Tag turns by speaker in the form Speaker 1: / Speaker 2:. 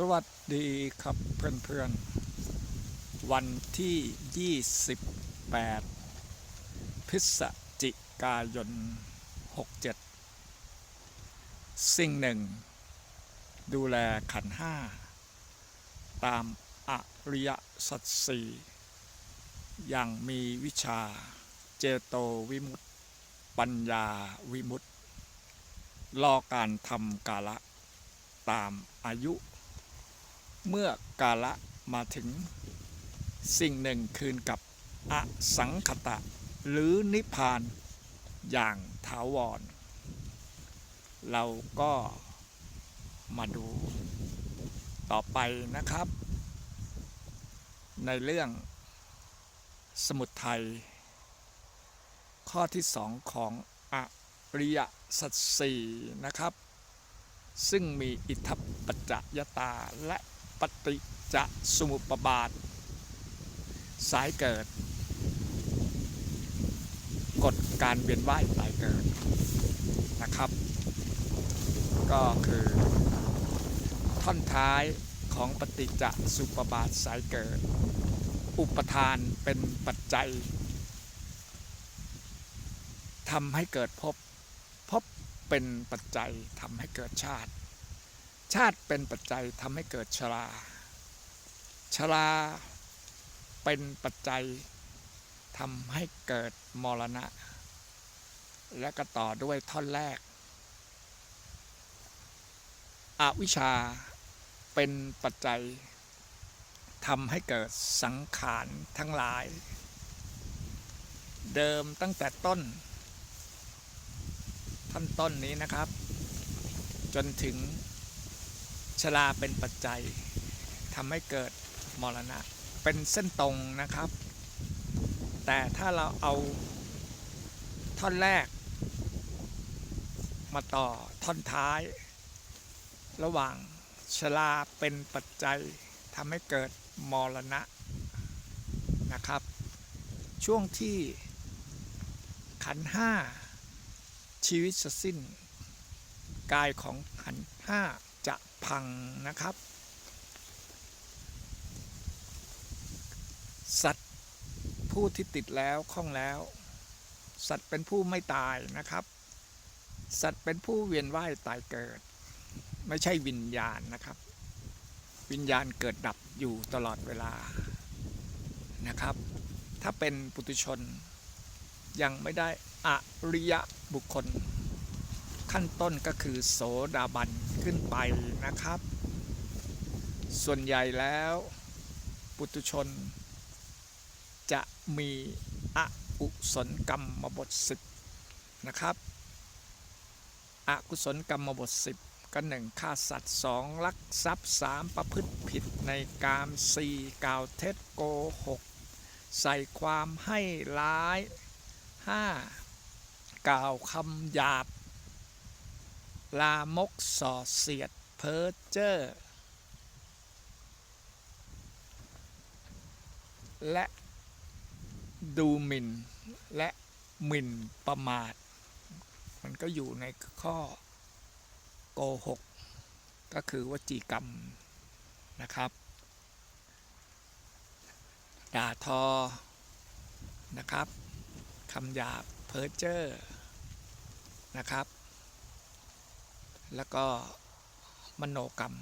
Speaker 1: สวัสดีครับเพื่อนๆ วันที่ 28 พฤศจิกายน 67 สิ่งหนึ่ง ดูแลขันห้า ตามอริยสัจสี่อย่างมีวิชาเจโตวิมุตติปัญญาวิมุตติรอการทำกาละตามอายุ เมื่อกาละมาถึง สิ่งหนึ่งคืนกับอสังขตะ หรือนิพพานอย่างถาวร เราก็มาดูต่อไปนะครับ ในเรื่องสมุดไทยข้อที่สองของอริยสัจสี่นะครับ ซึ่งมีอิทธปปัจจยตาและ ปฏิจจสมุปบาท สายเกิด กฎการเวียนว่ายตายเกิดนะครับ ก็คือ ท่อนท้ายของปฏิจจสุปบาทสายเกิด อุปทานเป็นปัจจัยทำให้เกิดพภพบเป็นปัจจัยทำให้เกิดชาติ ชาติเป็นปัจจัยทำให้เกิดชรา ชราเป็นปัจจัยทำให้เกิดมรณะ และก็ต่อด้วยท่อนแรก อวิชชาเป็นปัจจัยทำให้เกิดสังขารทั้งหลาย เดิมตั้งแต่ต้น ท่านต้นนี้นะครับ จนถึง ชราเป็นปัจจัยทำให้เกิดมรณะ เป็นเส้นตรงนะครับ แต่ถ้าเราเอาท่อนแรก มาต่อท่อนท้าย ระหว่างชราเป็นปัจจัยทำให้เกิดมรณะนะครับ ช่วงที่ขันห้าชีวิตจะสิ้น กายของขันห้า จะพังนะครับ สัตว์ผู้ที่ติดแล้วคล่องแล้ว สัตว์เป็นผู้ไม่ตายนะครับ สัตว์เป็นผู้เวียนว่ายตายเกิด ไม่ใช่วิญญาณนะครับ วิญญาณเกิดดับอยู่ตลอดเวลานะครับ ถ้าเป็นปุถุชนยังไม่ได้อริยบุคคล ขั้นต้นก็คือโสดาบันขึ้นไปนะครับ ส่วนใหญ่แล้วปุถุชน จะมีอกุศลกรรมบทสิบนะครับอกุศลกรรมบทสิบก็หนึ่งฆ่าสัตว์สองลักทรัพย์สามประพฤติผิดในกามสี่กล่าวเท็จโกหกใส่ความให้ร้ายห้ากล่าวคำหยาบ ลามกส่อเสียด เพ้อเจ้อและดูหมิ่น และหมิ่นประมาท มันก็อยู่ในข้อโกหก ก็คือวจีกรรมนะครับ ด่าทอนะครับคำหยาบเพ้อเจ้อนะครับ แล้วก็มโนกรรม